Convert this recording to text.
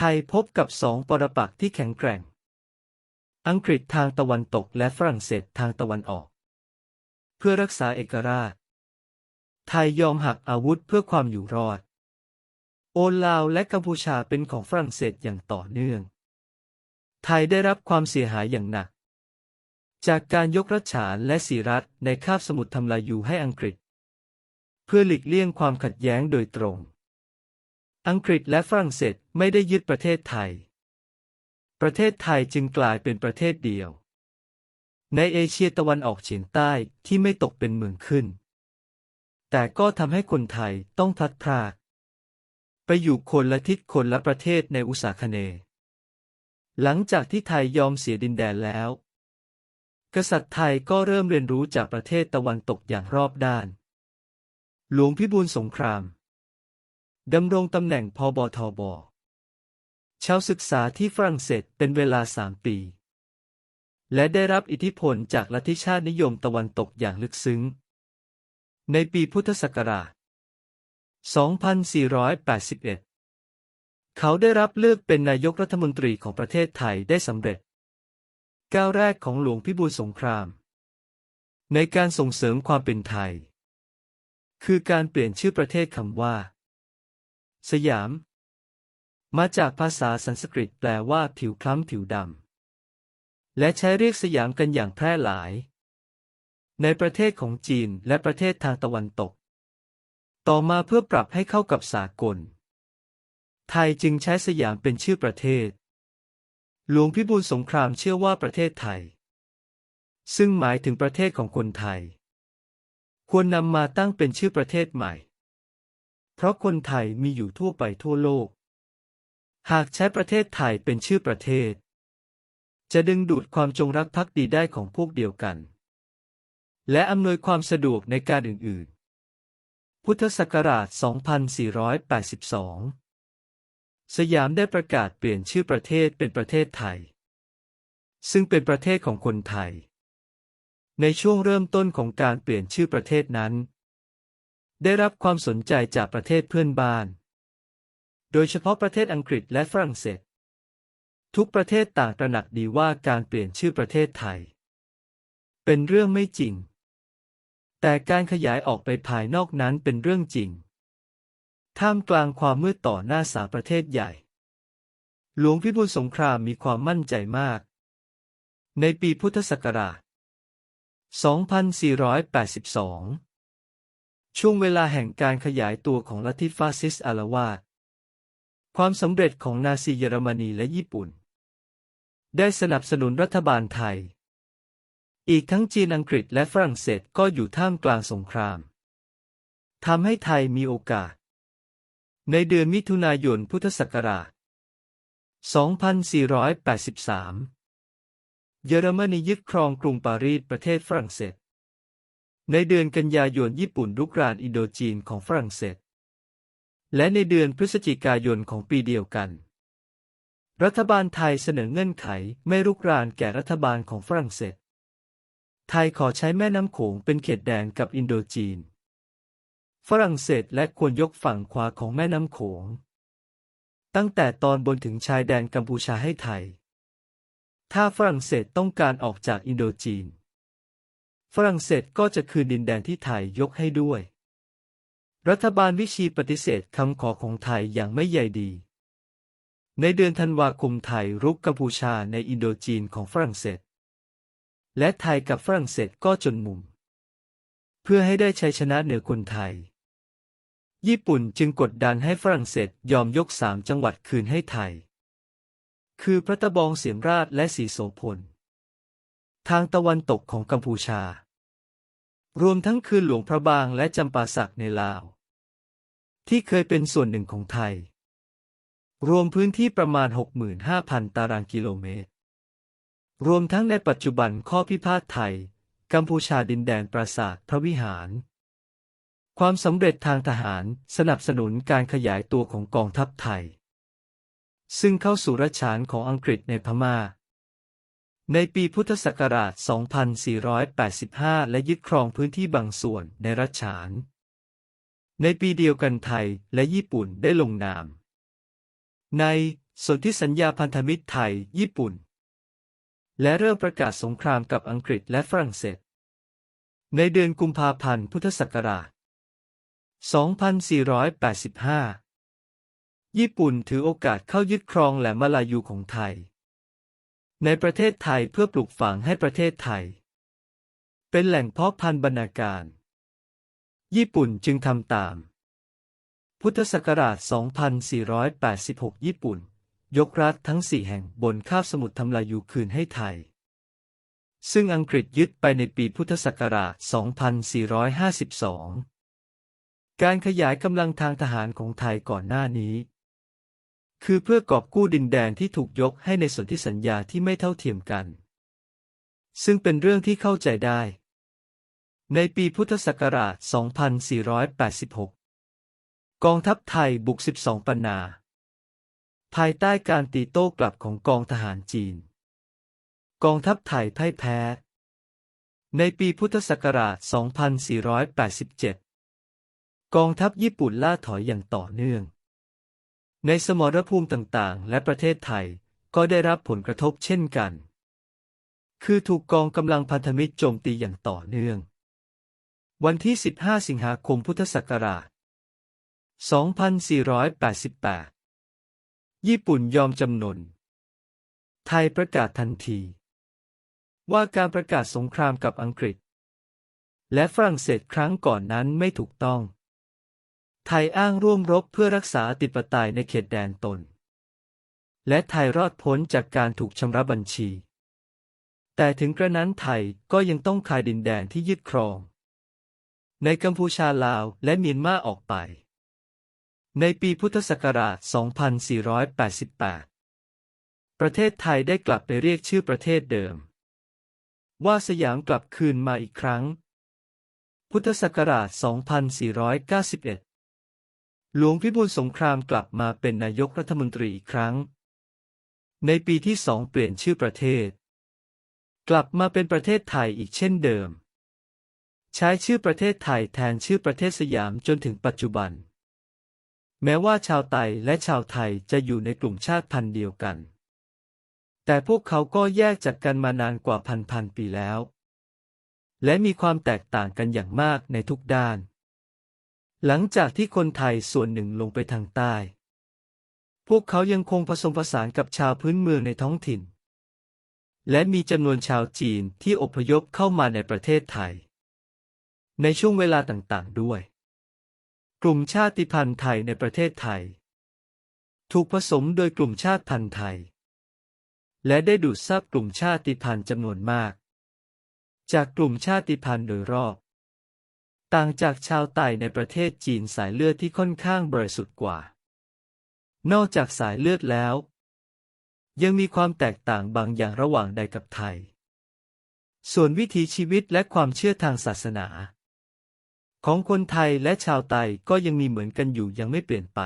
ไทยพบกับสองปรปักษ์ที่แข็งแกร่ง อังกฤษทางตะวันตกและฝรั่งเศสทางตะวันออก เพื่อรักษาเอกราช ไทยยอมหักอาวุธเพื่อความอยู่รอด โอลาวและกัมพูชาเป็นของฝรั่งเศสอย่างต่อเนื่อง ไทยได้รับความเสียหายอย่างหนัก จากการยกรัชฉานและสีรัฐในคาบสมุทรทำลายยูให้อังกฤษ เพื่อหลีกเลี่ยงความขัดแย้งโดยตรง อังกฤษและฝรั่งเศสไม่ได้ยึดประเทศไทย ประเทศไทยจึงกลายเป็นประเทศเดียว ในเอเชียตะวันออกเฉียงใต้ที่ไม่ตกเป็นเมืองขึ้น แต่ก็ทำให้คนไทยต้องพลัดพราก ไปอยู่คนละทิศคนละประเทศในอุษาคเนย์หลังจากที่ไทยยอมเสียดินแดนแล้ว กษัตริย์ไทยก็เริ่มเรียนรู้จากประเทศตะวันตกอย่างรอบด้าน หลวงพิบูลสงคราม ดำรงตำแหน่งพบทบชาวศึกษาที่ฝรั่งเศสเป็นเวลาสามปี และได้รับอิทธิพลจากลัทธิชาตินิยมตะวันตกอย่างลึกซึ้ง ในปีพุทธศักราช 2481 เขาได้รับเลือกเป็นนายกรัฐมนตรีของประเทศไทยได้สำเร็จ ก้าวแรกของหลวงพิบูลสงคราม ในการส่งเสริมความเป็นไทย คือการเปลี่ยนชื่อประเทศคำว่า สยาม มาจากภาษาสันสกฤตแปลว่า ผิวคล้ำผิวดำ และใช้เรียกสยามกันอย่างแพร่หลาย ในประเทศของจีนและประเทศทางตะวันตก ต่อมาเพื่อปรับให้เข้ากับสากล ไทยจึงใช้สยามเป็นชื่อประเทศ หลวงพิบูลสงครามเชื่อว่าประเทศไทย ซึ่งหมายถึงประเทศของคนไทย ควรนำมาตั้งเป็นชื่อประเทศใหม่ เพราะคนไทยมีอยู่ทั่วไปทั่วโลก หากใช้ประเทศไทยเป็นชื่อประเทศ จะดึงดูดความจงรักภักดีได้ของพวกเดียวกัน และอำนวยความสะดวกในการอื่น ๆ พุทธศักราช 2482 สยามได้ประกาศเปลี่ยนชื่อประเทศเป็นประเทศไทย ซึ่งเป็นประเทศของคนไทย ในช่วงเริ่มต้นของการเปลี่ยนชื่อประเทศนั้น ได้รับความสนใจจากประเทศเพื่อนบ้าน โดยเฉพาะประเทศอังกฤษและฝรั่งเศส ทุกประเทศต่างตระหนักดีว่าการเปลี่ยนชื่อประเทศไทย เป็นเรื่องไม่จริง แต่การขยายออกไปภายนอกนั้นเป็นเรื่องจริง ท่ามกลางความมืดต่อหน้าสาประเทศใหญ่ หลวงพิบูลสงครามมีความมั่นใจมาก ในปีพุทธศักราช 2482 ช่วงเวลาแห่งการขยายตัวของลัทธิฟาสซิสต์อารวาสความสำเร็จของนาซีเยอรมนีและญี่ปุ่น ได้สนับสนุนรัฐบาลไทย อีกทั้งจีนอังกฤษและฝรั่งเศสก็อยู่ท่ามกลางสงครามทำให้ไทยมีโอกาส ในเดือนมิถุนายนพุทธศักราช 2483 เยอรมนียึดครองกรุงปารีสประเทศฝรั่งเศส ในเดือนกันยายนญี่ปุ่นรุกรานอินโดจีนของฝรั่งเศส และในเดือนพฤศจิกายนของปีเดียวกัน รัฐบาลไทยเสนอเงื่อนไขไม่รุกรานแก่รัฐบาลของฝรั่งเศส ไทยขอใช้แม่น้ำโขงเป็นเขตแดนกับอินโดจีน ฝรั่งเศสและควรยกฝั่งขวาของแม่น้ำโขง ตั้งแต่ตอนบนถึงชายแดนกัมพูชาให้ไทย ถ้าฝรั่งเศสต้องการออกจากอินโดจีน ฝรั่งเศสก็จะคืนดินแดนที่ไทยยกให้ด้วย รัฐบาลวิชีปฏิเสธคำขอของไทยอย่างไม่ใยดี ในเดือนธันวาคมไทยรุกกัมพูชาในอินโดจีนของฝรั่งเศส และไทยกับฝรั่งเศสก็จนมุม เพื่อให้ได้ชัยชนะเหนือคนไทย ญี่ปุ่นจึงกดดันให้ฝรั่งเศสยอมยกสามจังหวัดคืนให้ไทย คือพระตะบองเสียมราชและสีโสพลทางตะวันตกของกัมพูชา รวมทั้งคืนหลวงพระบางและจำปาสักในลาว ที่เคยเป็นส่วนหนึ่งของไทย รวมพื้นที่ประมาณ 65,000 ตารางกิโลเมตร รวมทั้งในปัจจุบันข้อพิพาทไทย กัมพูชาดินแดนปราสาทพระวิหาร ความสำเร็จทางทหารสนับสนุนการขยายตัวของกองทัพไทย ซึ่งเข้าสู่รัชานของอังกฤษในพม่า ในปีพุทธศักราช 2485 และยึดครองพื้นที่บางส่วนในรัชฉาน ในปีเดียวกันไทยและญี่ปุ่นได้ลงนาม ในสนธิสัญญาพันธมิตรไทย ญี่ปุ่น และเริ่มประกาศสงครามกับอังกฤษและฝรั่งเศส ในเดือนกุมภาพันธ์พุทธศักราช 2485 ญี่ปุ่นถือโอกาสเข้ายึดครองแหลมมาลายูของไทย ในประเทศไทยเพื่อปลูกฝังให้ประเทศไทย เป็นแหล่งเพาะพันธุ์บรรณาการ ญี่ปุ่นจึงทำตาม พุทธศักราช 2486 ญี่ปุ่น ยกรัฐทั้งสี่แห่งบนคาบสมุทรทำลายูคืนให้ไทย ซึ่งอังกฤษยึดไปในปีพุทธศักราช 2452 การขยายกำลังทางทหารของไทยก่อนหน้านี้ คือเพื่อกอบกู้ดินแดนที่ถูกยกให้ในสนธิสัญญาที่ไม่เท่าเทียมกัน ซึ่งเป็นเรื่องที่เข้าใจได้ ในปีพุทธศักราช 2486 กองทัพไทยบุก 12 ปันนา ภายใต้การตีโต้กลับของกองทหารจีน กองทัพไทยพ่ายแพ้ ในปีพุทธศักราช 2487 กองทัพญี่ปุ่นล่าถอยอย่างต่อเนื่อง ในสมรภูมิต่างๆ และประเทศไทยก็ได้รับผลกระทบเช่นกัน คือถูกกองกำลังพันธมิตรโจมตีอย่างต่อเนื่อง วันที่ 15 สิงหาคมพุทธศักราช 2488 ญี่ปุ่นยอมจำนน ไทยประกาศทันที ว่าการประกาศสงครามกับอังกฤษ และฝรั่งเศสครั้งก่อนนั้นไม่ถูกต้อง ไทยอ้างร่วมรบเพื่อรักษาอธิปไตยในเขตแดนตน และไทยรอดพ้นจากการถูกชำระบัญชี แต่ถึงกระนั้นไทยก็ยังต้องคายดินแดนที่ยึดครอง ในกัมพูชาลาวและเมียนมาออกไป ในปีพุทธศักราช 2488 ประเทศไทยได้กลับไปเรียกชื่อประเทศเดิม ว่าสยามกลับคืนมาอีกครั้ง พุทธศักราช 2491 หลวงพิบูลสงครามกลับมาเป็นนายกรัฐมนตรีอีกครั้ง ในปีที่สองเปลี่ยนชื่อประเทศ กลับมาเป็นประเทศไทยอีกเช่นเดิม ใช้ชื่อประเทศไทยแทนชื่อประเทศสยามจนถึงปัจจุบัน แม้ว่าชาวไตและชาวไทยจะอยู่ในกลุ่มชาติพันธุ์เดียวกัน แต่พวกเขาก็แยกจากกันมานานกว่าพันพันปีแล้ว และมีความแตกต่างกันอย่างมากในทุกด้าน หลังจากที่คนไทยส่วนหนึ่งลงไปทางใต้ พวกเขายังคงผสมผสานกับชาวพื้นเมืองในท้องถิ่น และมีจำนวนชาวจีนที่อพยพเข้ามาในประเทศไทย ในช่วงเวลาต่างๆด้วย กลุ่มชาติพันธุ์ไทยในประเทศไทย ถูกผสมโดยกลุ่มชาติพันธุ์ไทย และได้ดูดซับกลุ่มชาติพันธุ์จำนวนมาก จากกลุ่มชาติพันธุ์โดยรอบ ต่างจากชาวไต่ในประเทศจีนสายเลือดที่ค่อนข้างบริสุทธิ์กว่า นอกจากสายเลือดแล้ว ยังมีความแตกต่างบางอย่างระหว่างใดกับไทย ส่วนวิถีชีวิตและความเชื่อทางศาสนา ของคนไทยและชาวไต่ก็ยังมีเหมือนกันอยู่ยังไม่เปลี่ยนไป